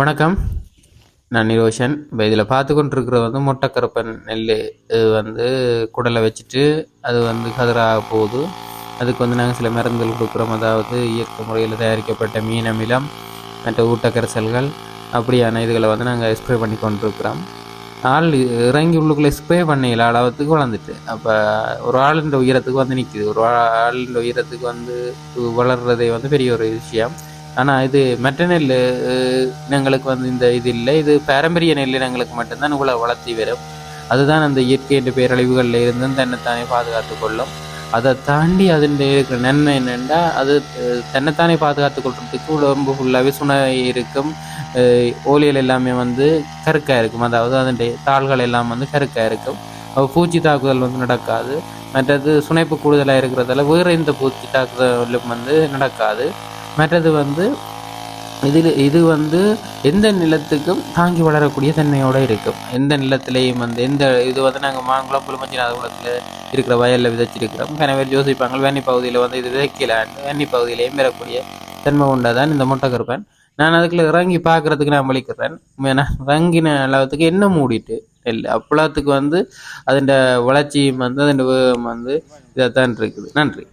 வணக்கம். நான் நிரோஷன். இப்போ இதில் பார்த்து கொண்டிருக்கிறது வந்து மொட்டைக்கருப்பன் நெல் இது வந்து குடலை வச்சுட்டு அது வந்து கதிராக போகுது. அதுக்கு வந்து நாங்கள் சில மருந்துகள் கொடுக்குறோம். அதாவது இயற்கை முறையில் தயாரிக்கப்பட்ட மீன் அமிலம் மற்ற ஊட்டக்கரைசல்கள் அப்படியான இதுகளை வந்து நாங்கள் ஸ்ப்ரே பண்ணி கொண்டிருக்கிறோம். ஆள் இறங்கி உள்ளுக்குள்ளே ஸ்ப்ரே பண்ணல அளவுக்கு வளர்ந்துட்டு. அப்போ ஒரு ஆளுன்ற உயரத்துக்கு வந்து நிற்கிது ஒரு ஆளுன்ற உயரத்துக்கு வந்து வளர்றதே வந்து பெரிய ஒரு விஷயம். ஆனால் இது மற்ற நெல் இனங்களுக்கு வந்து இந்த இது இல்லை. இது பாரம்பரிய நெல் இனங்களுக்கு மட்டும்தான் இவ்வளோ வளர்த்தி வரும் அதுதான் அந்த இயற்கையின் பேரழிவுகளில் இருந்தும் தன்னைத்தானே பாதுகாத்து கொள்ளும். அதை தாண்டி அதன் இருக்கிற நன்மை என்னென்னா அது தன்னைத்தானே பாதுகாத்து கொள்றதுக்கு உடம்பு ஃபுல்லாகவே சுனை இருக்கும். அஹ், ஓலியல் எல்லாமே வந்து கருக்காக இருக்கும். அதாவது அதனுடைய தாள்கள் எல்லாம் வந்து கருக்காக இருக்கும். பூச்சி தாக்குதல் வந்து நடக்காது. மற்றது சுனைப்பு கூடுதலாக இருக்கிறதால வேறு எந்த பூச்சி தாக்குதலும் வந்து நடக்காது. மற்றது வந்து இதில் இது வந்து எந்த நிலத்துக்கும் தாங்கி வளரக்கூடிய தன்மையோடு இருக்கும். எந்த நிலத்திலையும் வந்து எந்த இது வந்து நாங்கள் மாங்குளம் புலுமஞ்சி நாதகுளத்தில் இருக்கிற வயலில் விதைச்சிருக்கிறோம். கனவே யோசிப்பாங்க வேணி பகுதியில் வந்து இது விதைக்கலான்னு வேணி பகுதியிலையும் பெறக்கூடிய தன்மை உண்டாதான் இந்த முட்டைக்கருப்பன். நான் அதுக்குள்ள இறங்கி பார்க்கறதுக்கு நான் வலிக்கிறேன். ஏன்னா இறங்கின அளவுக்கு என்ன மூடிட்டு இல்லை அப்பளத்துக்கு வந்து அதன் வளர்ச்சியும் வந்து அதன் வந்து இதைத்தான் இருக்குது. நன்றி.